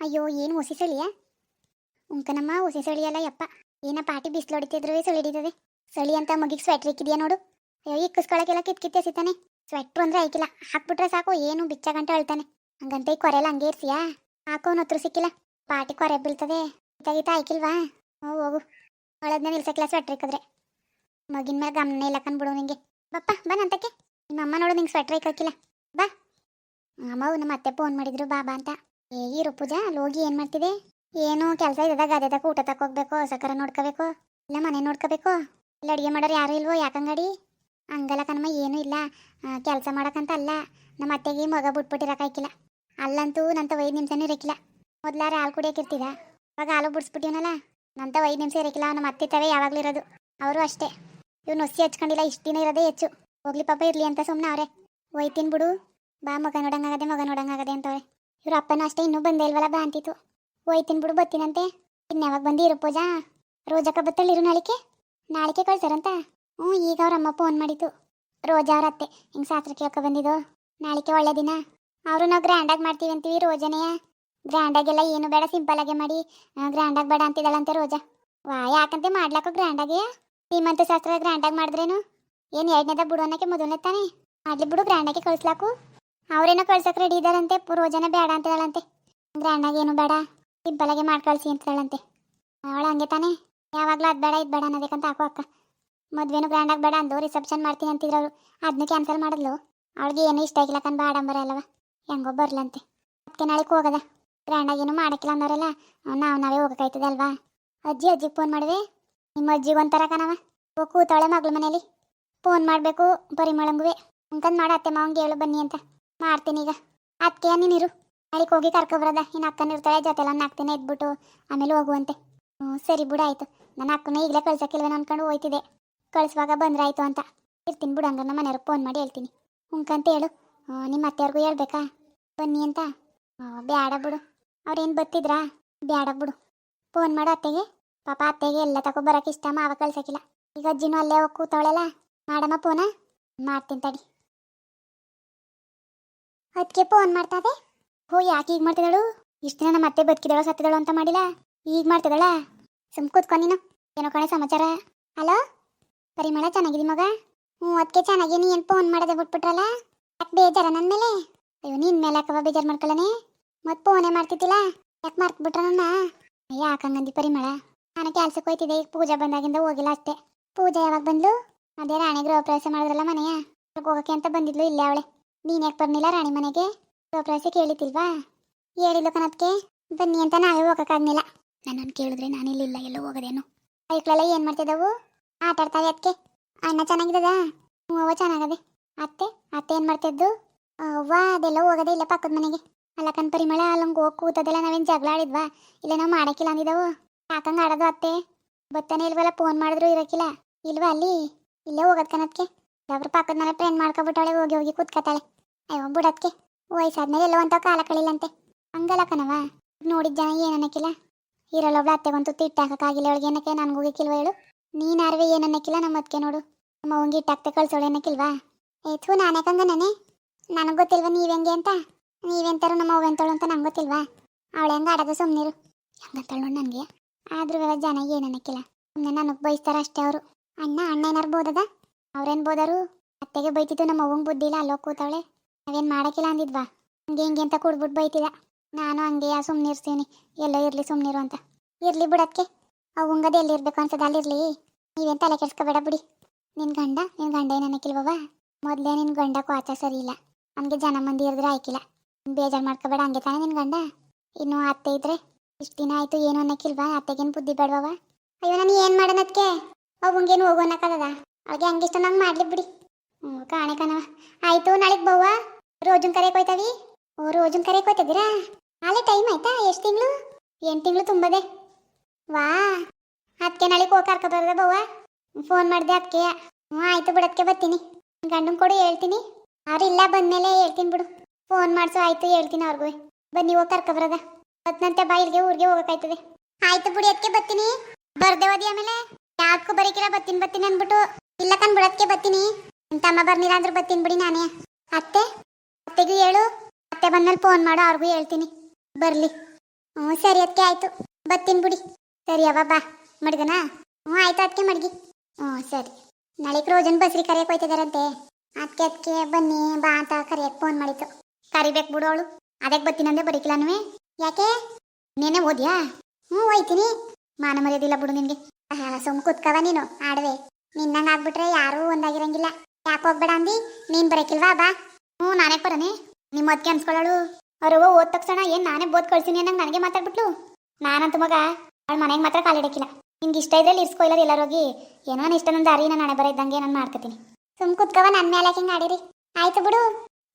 ಅಯ್ಯೋ, ಏನು ಹೊಸಿ ಸಳಿಯ ಉಂಕನಮ್ಮ, ಹೊಸಿ ಸಳಿಯಲ್ಲ ಯಪ್ಪ. ಏನ ಪಾಟಿ ಬಿಸಿಲು ಹೊಡಿತಿದ್ರು ಸಳಿ ಹಿಡಿತದೆ. ಸಳಿ ಅಂತ ಮಗಿಗೆ ಸ್ವೆಟ್ರ್ ಇಕ್ಕಿದ್ಯಾ ನೋಡು. ಅಯ್ಯೋ ಇಕ್ಕಿಸ್ಕೊಳಕ್ಕೆಲ್ಲ ಕಿತ್ಕಿತ್ತೆ ಸಿತಾನೆ ಸ್ವೆಟ್ರ್ ಅಂದ್ರೆ ಐಕಿಲ್ಲ ಹಾಕ್ಬಿಟ್ರೆ ಸಾಕು, ಏನು ಬಿಚ್ಚ ಗಂಟೆ ಅಳ್ತಾನೆ. ಹಂಗಂತ ಈ ಕೊರೆಲ್ಲ ಹಂಗೆ ಇರ್ಸಿಯಾ? ಹಾಕೋ ಹತ್ರ ಸಿಕ್ಕಿಲ್ಲ. ಪಾಟಿ ಕೊರೆ ಬೀಳ್ತದೆ. ಗೀತ ಆಯ್ಕಿಲ್ವಾ? ಹ್ಞೂ ಹೋಗು. ಒಳದ್ನೇ ನಿಲ್ಸಕ್ಕಿಲ್ಲ ಸ್ವೆಟ್ರ್ ಇಕ್ಕಿದ್ರೆ. ಮಗಿನ ಮೇಲೆ ಗಮನ ಇಲ್ಲ ಕಂಡ್ಬಿಡು ನಿಂಗೆ. ಬಪ್ಪ ಬನ್ ನಂತಕ್ಕೆ. ನಿಮ್ಮ ಅಮ್ಮ ನೋಡು ನಿಂಗೆ ಸ್ವೆಟ್ರ್ ಇಕ್ಕಿಲ್ಲ ಬಾ. ಅಮ್ಮವು ನಮ್ಮ ಅತ್ತೆ ಫೋನ್ ಮಾಡಿದ್ರು ಬಾಬಾ ಅಂತ. ಇರು ಪೂಜಾ ಅಲ್ಲಿ ಹೋಗಿ ಏನು ಮಾಡ್ತಿದೆ? ಏನು ಕೆಲಸ ಇದ್ದಾಗ ಗದೆ ತಕ್ಕ ಊಟ ತಕ್ಕ ಹೋಗ್ಬೇಕು ಸಕ್ಕರ ನೋಡ್ಕೋಬೇಕು, ಇಲ್ಲ ಮನೆ ನೋಡ್ಕೋಬೇಕು? ಇಲ್ಲ ಅಡುಗೆ ಮಾಡೋರು ಯಾರು ಇಲ್ವೋ ಯಾಕಂಗಡಿ ಹಂಗಲ್ಲ ಕಣಮ್ಮ ಏನೂ ಇಲ್ಲ. ಕೆಲಸ ಮಾಡಕ್ಕಂತ ಅಲ್ಲ. ನಮ್ಮ ಅತ್ತೆಗೆ ಮಗ ಬಿಟ್ಬಿಟ್ಟಿರಕ್ಕಾಯ್ಕಿಲ್ಲ ಅಲ್ಲಂತೂ ನಂತ ಐದು ನಿಮಿಷನೂ ಇರಕ್ಕಿಲ್ಲ ಮೊದ್ಲಾರ ಹಾಲು ಕುಡಿಯೋಕಿರ್ತಿದ ಇವಾಗ ಹಾಲು ಬಿಡಿಸ್ಬಿಟ್ಟಿವನಲ್ಲ, ನಂತ ಐದು ನಿಮಿಷ ಇರಕ್ಕಿಲ್ಲ ನಮ್ಮ ಅತ್ತೆ ತವೆ ಯಾವಾಗಲೂ ಇರೋದು. ಅವರು ಅಷ್ಟೇ. ಇವ್ನು ಹೊಸಿ ಹಚ್ಕೊಂಡಿಲ್ಲ, ಇಷ್ಟು ದಿನ ಇರೋದೇ ಹೆಚ್ಚು. ಹೋಗ್ಲಿ ಪಾಪ, ಇರ್ಲಿ ಅಂತ ಸುಮ್ಮನೆ ಅವರೇ. ಒಯ್ತೀನಿ ಬಿಡು ಬಾ, ಮಗ ನೋಡಂಗಾಗದೆ ಮಗ ನೋಡಂಗಾಗದೆ ಅಂತವ್ರೆ. ಇವ್ರ ಅಪ್ಪನ ಅಷ್ಟೇ ಇನ್ನೂ ಬಂದೇ ಇಲ್ವಲ್ಲ ಬಾ ಅಂತಿತ್ತು. ಹೋಯ್ತೀನಿ ಬಿಡು ಬತ್ತೀನಂತೆ ಇನ್ನು ಯಾವಾಗ ಬಂದಿರು ಪೂಜಾ? ರೋಜಕ್ಕ ಬತ್ತಳಿರು ನಾಳಿಕೆ? ನಾಳಿಕೆ ಕಳ್ಸಾರಂತ? ಹ್ಞೂ, ಈಗ ಅವ್ರ ಅಮ್ಮ ಫೋನ್ ಮಾಡಿತ್ತು ರೋಜಾ ಅವ್ರ ಅತ್ತೆ. ಹಿಂಗೆ ಶಾಸ್ತ್ರ ಕೇಳ್ಕೊ ಬಂದಿದ್ದು. ನಾಳಿಕೆ ಒಳ್ಳೆ ದಿನ. ಅವರು ನಾವು ಗ್ರ್ಯಾಂಡಾಗಿ ಮಾಡ್ತೀವಿ ಅಂತೀವಿ ರೋಜನೆಯ. ಗ್ರ್ಯಾಂಡಾಗೆಲ್ಲ ಏನು ಬೇಡ ಸಿಂಪಲ್ ಆಗಿ ಮಾಡಿ. ಗ್ರ್ಯಾಂಡಾಗಿ ಬೇಡ ಅಂತಿದ್ದಾಳಂತೆ ರೋಜಾ. ವಾ, ಯಾಕಂತೆ ಮಾಡ್ಲಾಕೋ ಗ್ರ್ಯಾಂಡಾಗೆ ಸೀಮಂತ ಶಾಸ್ತ್ರ ಗ್ರ್ಯಾಂಡಾಗಿ ಮಾಡಿದ್ರೇನು? ಏನು ಎರಡನೇದ ಬಿಡು ಅನ್ನಕ್ಕೆ ಮೊದಲನೇ ತಾನೇ? ಮಾಡ್ಲಿ ಬಿಡು ಗ್ರ್ಯಾಂಡಾಗಿ ಕಳಿಸ್ಲಾಕು. ಅವ್ರೇನೋ ಕಳ್ಸಕ್ಕೆ ರೆಡಿ ಇದ್ದಾರಂತೆ ಜನ ಬೇಡ ಅಂತ ಹೇಳಂತೆ ಗ್ರ್ಯಾಂಡಾಗಿ ಏನು ಬೇಡ ಇಬ್ಬಲಗೆ ಮಾಡ್ಕಳ್ಸಿ ಮಾಡಿ ಕಳಿಸಿ ಹೇಳಂತೆ ಅವಳ ಹಂಗೆ ತಾನೆ, ಯಾವಾಗಲೂ ಅದು ಬೇಡ, ಇದು ಬೇಡ ಅನ್ನೋದಕ್ಕಂತ ಹಾಕೋ ಅಕ್ಕ. ಮಧ್ಯಾಹ್ನ ಗ್ರ್ಯಾಂಡ್ ಆಗಿ ಬೇಡ ಅಂದು ರಿಸೆಪ್ಷನ್ ಮಾಡ್ತೀನಿ ಅಂತಿದ್ರು ಅವರು ಅದನ್ನ ಕ್ಯಾನ್ಸಲ್ ಮಾಡಿದ್ಲು. ಅವಳಿಗೆ ಏನೂ ಇಷ್ಟ ಆಗಿಲ್ಲ ಕಣ್ ಆಡಂಬರ ಅಲ್ಲವ ಹೆಂಗೋ ಬರ್ಲಂತೆ. ಅದಕ್ಕೆ ನಾಳೆಗೆ ಹೋಗದ. ಗ್ರ್ಯಾಂಡಾಗಿ ಏನು ಮಾಡಕ್ಕಿಲ್ಲ ಅನ್ನೋರೆಲ್ಲ, ನಾವು ನಾವೇ ಹೋಗಕ್ಕಾಯ್ತದೆ ಅಲ್ವಾ? ಅಜ್ಜಿ, ಅಜ್ಜಿಗೆ ಫೋನ್ ಮಾಡಿದೆ ನಿಮ್ಮ ಅಜ್ಜಿಗೆ ಒಂಥರ ಕಣವ. ಓ ಕೂತಾಳೆ ಮಗಳ ಮನೇಲಿ. ಫೋನ್ ಮಾಡಬೇಕು ಪರಿಮಳಂಗುವೆ ಅಂಕಂದ್ ಮಾಡ ಅತ್ತೆ ಮಾವಂಗೆ, ಹೇಳು ಬನ್ನಿ ಅಂತ. ಮಾಡ್ತೀನಿ ಈಗ. ಅದಕ್ಕೆ ನೀನಿರು ಅಲ್ಲಿಗೆ ಹೋಗಿ ಕರ್ಕೊಬರದ ಇನ್ನು ಅಕ್ಕನ ಇರ್ತಾಳೆ ಜೊತೆಲ್ಲ ನನ್ನ ನಾಲ್ಕು ಎದ್ಬಿಟ್ಟು ಆಮೇಲೆ ಹೋಗುವಂತೆ. ಹ್ಞೂ ಸರಿ ಬಿಡು, ಆಯಿತು. ನನ್ನ ಅಕ್ಕನ ಈಗಲೇ ಕಳ್ಸಕ್ಕಿಲ್ವೇನೋ ಅನ್ಕೊಂಡು ಹೋಯ್ತಿದೆ. ಕಳಿಸುವಾಗ ಆಯಿತು ಅಂತ. ಇರ್ತೀನಿ ಬಿಡು ಹಂಗಾರೆ ನಮ್ಮ ಮನೆಯವ್ರಿಗೆ ಫೋನ್ ಮಾಡಿ ಹೇಳ್ತೀನಿ. ಹುಂಕಂತ ಹೇಳು. ನಿಮ್ಮ ಅತ್ತೆಯವ್ರಿಗೂ ಹೇಳ್ಬೇಕಾ? ಬನ್ನಿ ಅಂತ. ಬೇಡ ಬಿಡು. ಅವ್ರೇನು ಬತ್ತಿದ್ರಾ? ಬೇಡ ಬಿಡು. ಫೋನ್ ಮಾಡು ಅತ್ತೆಗೆ. ಪಾಪ ಅತ್ತೆಗೆ ಎಲ್ಲ ತಗೋ ಬರೋಕೆ ಇಷ್ಟ, ಮಾವ ಕಳ್ಸಕ್ಕಿಲ್ಲ. ಈಗ ಅಜ್ಜಿನೂ ಅಲ್ಲೇ ಹೋಗಿ ಕೂತವಳೆಲ್ಲ. ಮಾಡಮ್ಮ ಫೋನ ಮಾಡ್ತೀನಿ ತಡಿ. ಅದಕ್ಕೆ ಫೋನ್ ಮಾಡ್ತಾದೆ. ಹೋ, ಯಾಕೆ ಈಗ ಮಾಡ್ತಿದ್ದಾಳು? ಇಷ್ಟು ದಿನ ಅತ್ತೆ ಬದುಕಿದಳು ಸತ್ತಿದಳು ಅಂತ ಮಾಡಿಲ್ಲ. ಈಗ ಮಾಡ್ತಿದ್ದಾಳ? ಸುಮ್ ಕೂತ್ಕೊ ನೀನು. ಏನೋ ಕಣೆ ಸಮಾಚಾರ. ಹಲೋ? ಪರಿಮಳ, ಚೆನ್ನಾಗಿದಿ ಮಗ? ಹ್ಞೂ ಅದಕ್ಕೆ ಚೆನ್ನಾಗಿ ನೀ ಏನು ಫೋನ್ ಮಾಡದೆ ಬಿಟ್ಬಿಟ್ರಲ್ಲ? ಯಾಕೆ ಬೇಜಾರ ನನ್ನ ಮೇಲೆ? ಅಯ್ಯೋ ನಿನ್ನ ಮೇಲೆ ಯಾಕವ ಬೇಜಾರು ಮಾಡ್ಕೊಳ್ಳನೆ ಮತ್ತೆ ಫೋನೇ ಮಾಡ್ತಿದ್ದಿಲ್ಲ? ಯಾಕೆ ಮರ್ತ್ಬಿಟ್ರ ನನ್ನ? ಯಾಕಂಗಂದಿ ಪರಿಮಳ? ನಾನು ಕೆಲ್ಸಕ್ಕೆ ಹೋಯ್ತಿದ್ದೆ, ಈಗ ಪೂಜಾ ಬಂದಾಗಿಂದ ಹೋಗಿಲ್ಲ ಅಷ್ಟೇ. ಪೂಜಾ ಯಾವಾಗ ಬಂದ್ಲು? ಅದೇ ರಾಣಿ ಗೃಹ ಪ್ರವೇಶ ಮಾಡಿದ್ರಲ್ಲ ಮನೆಯ? ಹೋಗೋಕೆ ಅಂತ ಬಂದಿದ್ಲು, ಇಲ್ಲೇ ಅವಳೆ. ನೀನ್ ಯಾಕೆ ರಾಣಿ ಮನೆಗೆ? ಪ್ರವೇಶ ಕೇಳಿತಿಲ್ವಾ ಹೇಳಿಲ್ಲ ಕಣದ್ಕೆ ಬನ್ನಿ ಅಂತ ನಾವೇ ಹೋಗಕ್ಕಾಗ್ನಿಲ್ಲ ನನ್ನನ್ನು ಕೇಳಿದ್ರೆ ನಾನು ಇಲ್ಲಿಲ್ಲ ಎಲ್ಲೋ ಹೋಗೋದೇನು. ಐಕ್ಳೆಲ್ಲ ಏನು ಮಾಡ್ತಿದ್ದವು? ಆಟ ಆಡ್ತಾವೆ ಅದಕ್ಕೆ ಅಣ್ಣ ಚೆನ್ನಾಗಿದ್ದದ? ಹೂವ ಚೆನ್ನಾಗದೆ. ಅತ್ತೆ ಅತ್ತೆ ಏನು ಮಾಡ್ತಿದ್ದು? ಅವ್ವಾ ಅದೆಲ್ಲ ಹೋಗೋದೇ ಇಲ್ಲ ಪಕ್ಕದ ಮನೆಗೆ. ಅಲ್ಲ ಕಣ್ ಪರಿಮಳ ಅಲ್ಲಂಗೆ ಹೋಗಿ ಕೂತದೆಲ್ಲ ನಾವೇನು ಜಗಳ ಆಡಿದ್ವಾ? ಇಲ್ಲ ನಾವು ಮಾಡಕ್ಕಿಲ್ಲ ಅಂದಿದ್ದವು. ಯಾಕಂಗೆ ಆಡೋದು ಅತ್ತೆ? ಬತ್ತಾನೆ ಇಲ್ವಲ್ಲ ಫೋನ್ ಮಾಡಿದ್ರು ಇರಕ್ಕಿಲ್ಲ. ಇಲ್ವಾ ಅಲ್ಲಿ? ಇಲ್ಲೇ ಹೋಗದ್ ಕಣದ್ಕೆ ಯಾವ್ರು ಪಕ್ಕದ ಮನೆ ಫ್ರೆಂಡ್ ಮಾಡ್ಕೊಬಿಟ್ಟಾಳೆ ಹೋಗಿ ಹೋಗಿ ಕೂತ್ಕತಾಳೆ. ಅಯ್ಯೋ, ಬಿಡದ್ಕೆ. ವಯಸ್ಸಾದ್ಮೇಲೆ ಎಲ್ಲೋ ಅಂತ ಕಾಲ ಕಳಿಲ್ಲಂತೆ ಹಂಗಲ್ಲ ಕಣವ ನೋಡಿದ ಜನ ಏನ್ ಇರಲ್ಲೊಬ್ಳು ಅತ್ತೆಗಂತೂ ತಿಟ್ಟು ಹಾಕಕ್ಕಾಗಿಲ್ಲ ಅವಳಿಗೆ. ಏನಕ್ಕೆ? ನನಗೂ ಹೋಗಿಕ್ಕಿಲ್ವ ಹೇಳು? ನೀನು ಯಾರವೇ ಏನ್ ಅನ್ನಕ್ಕಿಲ್ಲ ನಮ್ಮ ಅದಕ್ಕೆ ನೋಡು. ನಮ್ಮ ಅವಂಗೆ ಇಟ್ಟಾಕ್ತೆ ಕಳ್ಸೋಳು ಏ, ಥೂ ನನಗೆ ಗೊತ್ತಿಲ್ವ ನೀವು ಹೆಂಗೆ ಅಂತ? ನೀವೆಂತಾರು ನಮ್ಮ ಅವ್ವ ಎಂತಳು ಅಂತ ನಂಗೆ ಗೊತ್ತಿಲ್ವಾ? ಅವಳು ಹೆಂಗೆ ಆಡೋದು ಸುಮ್ಮನಿರು ಹಂಗಂತಳು ನೋಡಿ ನನಗೆ. ಆದರೂ ಜನ ಏನ್ ಅನ್ನಕ್ಕಿಲ್ಲ ಸುಮ್ಮನೆ ನನಗೆ ಬೈಸ್ತಾರೆ ಅಷ್ಟೇ ಅವರು. ಅಣ್ಣ ಅಣ್ಣ ಏನಾರು ಬೋದದ? ಅವ್ರೇನು ಬೋದರು? ಅತ್ತೆಗೆ ಬೈತಿದ್ದು ನಮ್ಮ ಅವ್ವಂಗೆ ಬುದ್ಧಿ ಇಲ್ಲ, ಅಲ್ಲೋಗಿ ಕೂತಾವಳೆ. ನಾವೇನು ಮಾಡಕ್ಕಿಲ್ಲ ಅಂದಿದ್ವಾ ಹಂಗೆ ಹಿಂಗೆ ಅಂತ ಕುಡ್ಬಿಟ್ಟು ಬೈತಿದ. ನಾನು ಹಂಗೆ ಸುಮ್ಮನೆ ಇರ್ತೀನಿ ಎಲ್ಲೋ ಇರಲಿ ಸುಮ್ಮನಿರು ಅಂತ. ಇರಲಿ ಬಿಡಕ್ಕೆ ಅವಂಗದ ಎಲ್ಲಿರ್ಬೇಕು ಅನ್ಸದ ಅಲ್ಲಿರ್ಲಿ. ನೀವೇನು ತಲೆ ಕೆಡ್ಸ್ಕೊಬೇಡ ಬಿಡಿ. ನಿನ್ನ ಗಂಡ ನಿನ್ನ ಗಂಡ ಏನು ಅನ್ನಕ್ಕಿಲ್ವವ ಮೊದಲೇ ನಿನ್ನ ಗಂಡ ಕ್ವಾಚ ಸರಿ ಇಲ್ಲ. ಹಂಗೆ ಜನ ಮಂದಿ ಇರಿದ್ರೆ ಆಯ್ಕಿಲ್ಲ. ಬೇಜಾರು ಮಾಡ್ಕೋಬೇಡ ಹಂಗೆ ತಾನೆ ನಿನ್ನ ಗಂಡ? ಇನ್ನು ಅತ್ತೆ ಇದ್ರೆ ಇಷ್ಟು ದಿನ ಆಯ್ತು ಏನು ಅನ್ನಕ್ಕಿಲ್ವಾ ಅತ್ತೆಗೇನು ಬುದ್ಧಿ ಬೇಡವವ ಅಯ್ಯೋ, ನಾನು ಏನು ಮಾಡೋಣದ್ಕೆ ಅವಂಗೇನು ಹೋಗೋಣಕ್ಕದ ಅವ್ರಿಗೆ ಹಂಗಿಷ್ಟ ನಂಗೆ ಮಾಡ್ಲಿ ಬಿಡಿ. ಹ್ಞೂ ಕಾಣೆ ಕಣವ ಆಯ್ತು ನಾಳೆಗೆ ಬವ್ವ. ರೋಜನ್ ಕರೆಯಕ್ಕೆ ಹೋಯ್ತಾವಿ ಓ, ರೋಜನ್ ಕರೆಯಕ್ಕೆ ಹೋಯ್ತಿದ್ದೀರಾ ನಾಳೆ ಟೈಮ್ ಆಯ್ತಾ? ಎಷ್ಟು ತಿಂಗಳು? ಎಂಟು ತಿಂಗಳು ತುಂಬದೆ. ವಾ ಅದಕ್ಕೆ ನಾಳೆ ಹೋಗಿ ಕರ್ಕೊಬಾರ್ದ ಬವ್ವ. ಫೋನ್ ಮಾಡಿದೆ ಅದಕ್ಕೆ ಹ್ಞೂ ಆಯ್ತು ಬಿಡೋದಕ್ಕೆ ಬರ್ತೀನಿ. ಗಂಡನ ಕೊಡು, ಹೇಳ್ತೀನಿ. ಅವ್ರು ಇಲ್ಲ ಬಂದಮೇಲೆ ಹೇಳ್ತೀನಿ ಬಿಡು. ಫೋನ್ ಮಾಡಿಸು, ಆಯ್ತು, ಹೇಳ್ತೀನಿ ಅವ್ರಿಗೂ ಬನ್ನಿ ಹೋಗಿ ಕರ್ಕೊಬರದ ಬತ್ನಂತೆ ಬಾ ಇಲ್ಲಿಗೆ ಊರಿಗೆ ಹೋಗೋಕಾಯ್ತದೆ ಆಯ್ತು ಬಿಡಿ ಅದಕ್ಕೆ ಬರ್ತೀನಿ. ಬರ್ದೆ ಓದಿ ಆಮೇಲೆ ಯಾಕೂ ಬರೀಕಿಲ್ಲ, ಬರ್ತೀನಿ ಬರ್ತೀನಿ ಅಂದ್ಬಿಟ್ಟು. ಇಲ್ಲ ಕಣ್ ಬಿಡೋದಕ್ಕೆ ಬರ್ತೀನಿ. ತಮ್ಮ ಬರ್ನಿಲ್ಲ ಅಂದ್ರೆ ಬರ್ತೀನಿ ಬಿಡಿ ನಾನೇ. ಅತ್ತೆ? ಅತ್ತೆಗೂ ಹೇಳು. ಅತ್ತೆ ಬಂದ್ಮೇಲೆ ಫೋನ್ ಮಾಡು, ಅವ್ರಿಗೂ ಹೇಳ್ತೀನಿ. ಬರಲಿ. ಹ್ಞೂ, ಸರಿ ಅದಕ್ಕೆ ಆಯಿತು. ಬತ್ತೀನಿ ಬಿಡಿ. ಸರಿ ಅವ ಬಾ. ಮಡ್ಗನಾ? ಹ್ಞೂ, ಆಯ್ತು ಅದಕ್ಕೆ ಮಡ್ಗಿ. ಹ್ಞೂ, ಸರಿ. ನಾಳೆಗೆ ರೋಜನ್ ಬಸ್ರಿ ಕರೆಯಕ್ಕೆ ಹೋಯ್ತಿದಾರಂತೆ. ಅದಕ್ಕೆ ಅದಕ್ಕೆ ಬನ್ನಿ, ಬಾ ಅಂತ ಕರೆಯಕ್ಕೆ ಫೋನ್ ಮಾಡಿತ್ತು ಕರಿಬೇಕು ಬಿಡು ಅವಳು. ಅದಕ್ಕೆ ಅಂದ್ರೆ ಬರೀಕಿಲ್ಲನುವೆ ಯಾಕೆ? ನೀನೇ ಓದ್ಯಾ? ಹ್ಞೂ, ಹೋಯ್ತೀನಿ. ಮಾನ ಮರ್ಯಾದಿಲ್ಲ ಬಿಡು ನಿನಗೆ. ಸುಮ್ ಕುತ್ಕವ ನೀನು, ಆಡವೆ. ನಿನ್ನಂಗೆ ಆಗ್ಬಿಟ್ರೆ ಯಾರೂ ಒಂದಾಗಿರಂಗಿಲ್ಲ. ಯಾಕೆ ಹೋಗ್ಬೇಡ ಅಂದಿ? ನೀನು ಬರಕಿಲ್ವಾ, ಬಾ. ಹ್ಞೂ, ನಾನೇ ಬರನೆ ನಿಮ್ಮ ಅದಕ್ಕೆ ಅನ್ಸ್ಕೊಳ್ಳೋಳು ಅವ್ರವ್ವ ಓದ್ ತಕ್ಷಣ ಏನು ನಾನೇ ಬೋದ್ ಕಳ್ಸಿನಿ ಅನ್ನಂಗೆ ನನಗೆ ಮಾತಾಡ್ಬಿಟ್ಲು. ನಾನಂತ ಮಗ, ಅವಳ ಮನೆಗೆ ಮಾತ್ರ ಕಾಲಿಡಕ್ಕಿಲ್ಲ ನಿನ್ಗೆ ಇಷ್ಟ ಇದ್ರೆ ಇರ್ಸ್ಕೊ ಇಲ್ಲ ಎಲ್ಲಾರು ಹೋಗಿ. ಏನೋ ನನ್ ಇಷ್ಟ ನಂದು ದಾರಿ ನಾಳೆ ಬರ ಇದ್ದಂಗೆ ನಾನು ಮಾಡ್ಕೊತೀನಿ. ಸುಮ್ ಕುತ್ಕವ ನನ್ನ ಮೇಲೆ ಹಿಂಗೆ ಆಡಿರಿ? ಆಯ್ತು ಬಿಡು.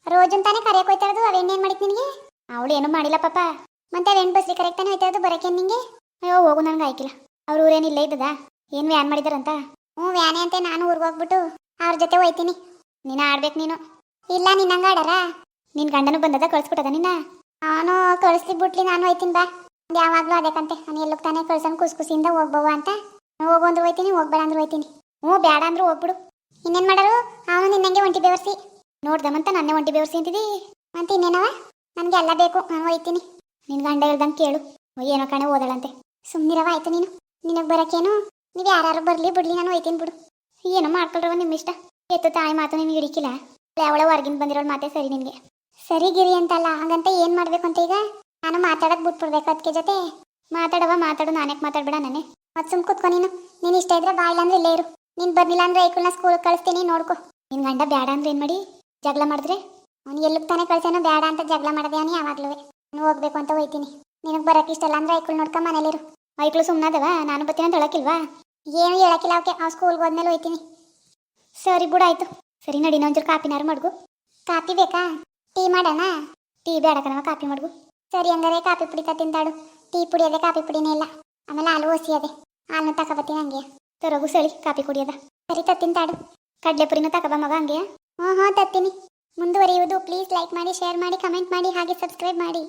ರೋಜನ್ ತಾನೇ ಕರೆಯಕ್ಕೆ ಹೋಯ್ತಾ ಇರೋದು ಅವೇನೇನು ಮಾಡಿದ್ ನಿನಗೆ? ಅವಳು ಏನೂ ಮಾಡಿಲ್ಲ ಪಾಪ. ಮತ್ತೆ ಅವೇನು ಬಸ್ರಿ ಕರೆಕ್ಟ್ ತಾನೇ ಹೋಯ್ತಾ ಇರೋದು ಬರಕ್ಕೆ ನಿಂಗೆ? ಅಯ್ಯೋ, ಹೋಗು ನನಗೆ ಆಯ್ಕಿಲ್ಲ. ಅವ್ರ ಊರೇನು ಇಲ್ಲೇ ಇದ್ದದ? ಏನು ವ್ಯಾನ್ ಮಾಡಿದಾರಂತ? ಹ್ಞೂ, ವ್ಯಾನೇ ಅಂತೆ, ನಾನು ಊರಿಗೆ ಹೋಗ್ಬಿಟ್ಟು ಅವ್ರ ಜೊತೆ ಹೋಯ್ತೀನಿ. ನೀನು ಆಡ್ಬೇಕು ನೀನು. ಇಲ್ಲ ನಿನ್ನ ಆಡಾರ? ನಿನ್ ಗಂಡನು ಬಂದದ, ಕಳ್ಸ್ಬಿಟ್ಟದ ನಿನ್ನ? ಅವನು ಕಳಿಸ್ಲಿ ಬಿಟ್ಲಿ ನಾನು ಹೋಯ್ತೀನಿ ಬಾ. ಯಾವಾಗ್ಲೂ ಅದಕ್ಕಂತೆ ನಾನು ಎಲ್ಲಕ್ಕೆ ತಾನೇ ಕಳ್ಸನ್ ಕುಸ್ ಕುಸಿಯಿಂದ ಹೋಗ್ಬವ ಅಂತ. ಹೋಗು ಅಂದ್ರೆ ಹೋಯ್ತೀನಿ, ಹೋಗ್ಬೇಡ ಅಂದ್ರೆ ಹೋಯ್ತೀನಿ. ಹ್ಞೂ ಬೇಡ ಅಂದ್ರೆ ಹೋಗ್ಬಿಡು. ಇನ್ನೇನ್ ಮಾಡರು? ಅವನು ನಿನ್ನಂಗೆ ಒಂಟಿ ಬೇವರ್ಸಿ. ನೋಡ್ದಮಂತ ನನ್ನೇ ಒಂಟಿ ಬೇವರ್ಸಿ ಅಂತಿದಿ. ಅಂತ ಇನ್ನೇನವ? ನನಗೆ ಎಲ್ಲ ಬೇಕು, ನಾನು ಹೋಯ್ತೀನಿ. ನಿನ್ನ ಗಂಡ ಹೇಳ್ದಂಗೆ ಕೇಳು. ಏನೋ ಕಣೆ ಓದಳಂತೆ. ಸುಮ್ಮನಿರವ ಆಯ್ತು ನೀನು. ನಿನಗೆ ಬರಕೇನು ನೀವು ಯಾರು ಬರಲಿ ಬಿಡ್ಲಿ, ನಾನು ಹೋಯ್ತೀನಿ ಬಿಡು. ಏನೋ ಮಾಡ್ಕೊಳ್ರವ ನಿಮ್ಮ ಇಷ್ಟ ಎತ್ತು ತಾಯಿ ಮಾತು ನಿಮಗೆ ಹಿಡಿಕಿಲ್ಲ. ಅವಳ ಹೊರಗಿಂದ ಬಂದಿರೋಳು ಮಾತೇ ಸರಿ ನಿನಗೆ ಸರಿ ಗಿರಿ ಅಂತಲ್ಲ, ಹಾಗಂತ ಏನು ಮಾಡ್ಬೇಕು ಅಂತ ಈಗ? ನಾನು ಮಾತಾಡಕ್ ಬಿಟ್ಬಿಡ್ಬೇಕು ಅದಕ್ಕೆ ಜೊತೆ. ಮಾತಾಡವ ಮಾತಾಡು ನಾನೇ ಮಾತಾಡ್ಬೇಡ ನಾನೇ. ಮತ್ತೆ ಸುಮ್ ಕುತ್ಕೊ ನೀನು. ನೀನು ಇಷ್ಟ ಇದ್ರೆ ಬಾಯಿಲ್ಲ ಅಂದ್ರೆ ಇಲ್ಲೇ ಇರು. ನೀನು ಬರ್ಲಿಲ್ಲ ಅಂದ್ರೆ ಐಕುಳ್ನ ಸ್ಕೂಲ್ ಕಳಿಸ್ತೀನಿ, ನೋಡ್ಕೊ. ನಿನ್ ಗಂಡ ಬೇಡ ಅಂದ್ರೆ ಏನು ಮಾಡಿ? ಜಗಳ ಮಾಡಿದ್ರೆ? ಅವ್ನು ಎಲ್ಲಿಗೆ ತಾನೇ ಕಳ್ಸೇನೋ ಬೇಡ ಅಂತ ಜಗಳ ಮಾಡದೆ ಅವನು ಯಾವಾಗ್ಲೂ. ನೀನು ಹೋಗ್ಬೇಕು ಅಂತ ಹೋಯ್ತೀನಿ. ನಿನಗೆ ಬರಕ್ಕೆ ಇಷ್ಟ ಇಲ್ಲ ಅಂದ್ರೆ ಐಕುಳ್ ನೋಡ್ಕೊ ಮನೇಲಿರು ಐಕ್ಳು ಸುಮ್ಮನದವ ನಾನು ಬರ್ತೀನಿ ಅಂತ ಹೇಳಕ್ಕಿಲ್ವಾ? ಏನು ಹೇಳಕ್ಕಿಲ್ಲ, ಅವಕ್ಕೆ. ಆ ಸ್ಕೂಲ್ಗೆ ಹೋದ್ಮೇಲೆ ಹೋಯ್ತೀನಿ. ಸರಿ ಬಿಡಾಯ್ತು ಸರಿ ನಡಿ ಒಂಚೂರು ಕಾಪಿನಾರು ಮಡ್ಗು. ಕಾಪಿ ಬೇಕಾ? ಟೀ ಮಾಡೋಣ? ಟೀ ಬೇಡ ಕಾಪಿ ಮಡ್ಗು. ಸರಿ ಹಂಗಾರೆ ಕಾಪಿ ಪುಡಿ ತಿಂದಾಡು. ಟೀ ಪುಡಿ ಅದೇ, ಕಾಪಿ ಪುಡಿನೇ ಇಲ್ಲ. ಆಮೇಲೆ ಹಾಲು ಹಸಿ ಅದೇ. ಹಾಲನ್ನು ತಗೋಬತ್ತೀನಿ ಹಂಗೆ. ತರೋಗು ಸಳಿ, ಕಾಪಿ ಕುಡಿಯೋದ ಸರಿ ತತ್ತಿಂತಾಡು ಕಡಲೆ ಪುರಿನೂ ತಗೋಬ ಮಗ ಹಂಗೆ. ಹ್ಞೂ ಹ್ಞೂ ತತ್ತೀನಿ. ಮುಂದುವರಿಯುವುದು ಪ್ಲೀಸ್ ಲೈಕ್ ಮಾಡಿ ಶೇರ್ ಮಾಡಿ ಕಮೆಂಟ್ ಮಾಡಿ, ಹಾಗೆ ಸಬ್ಸ್ಕ್ರೈಬ್ ಮಾಡಿ.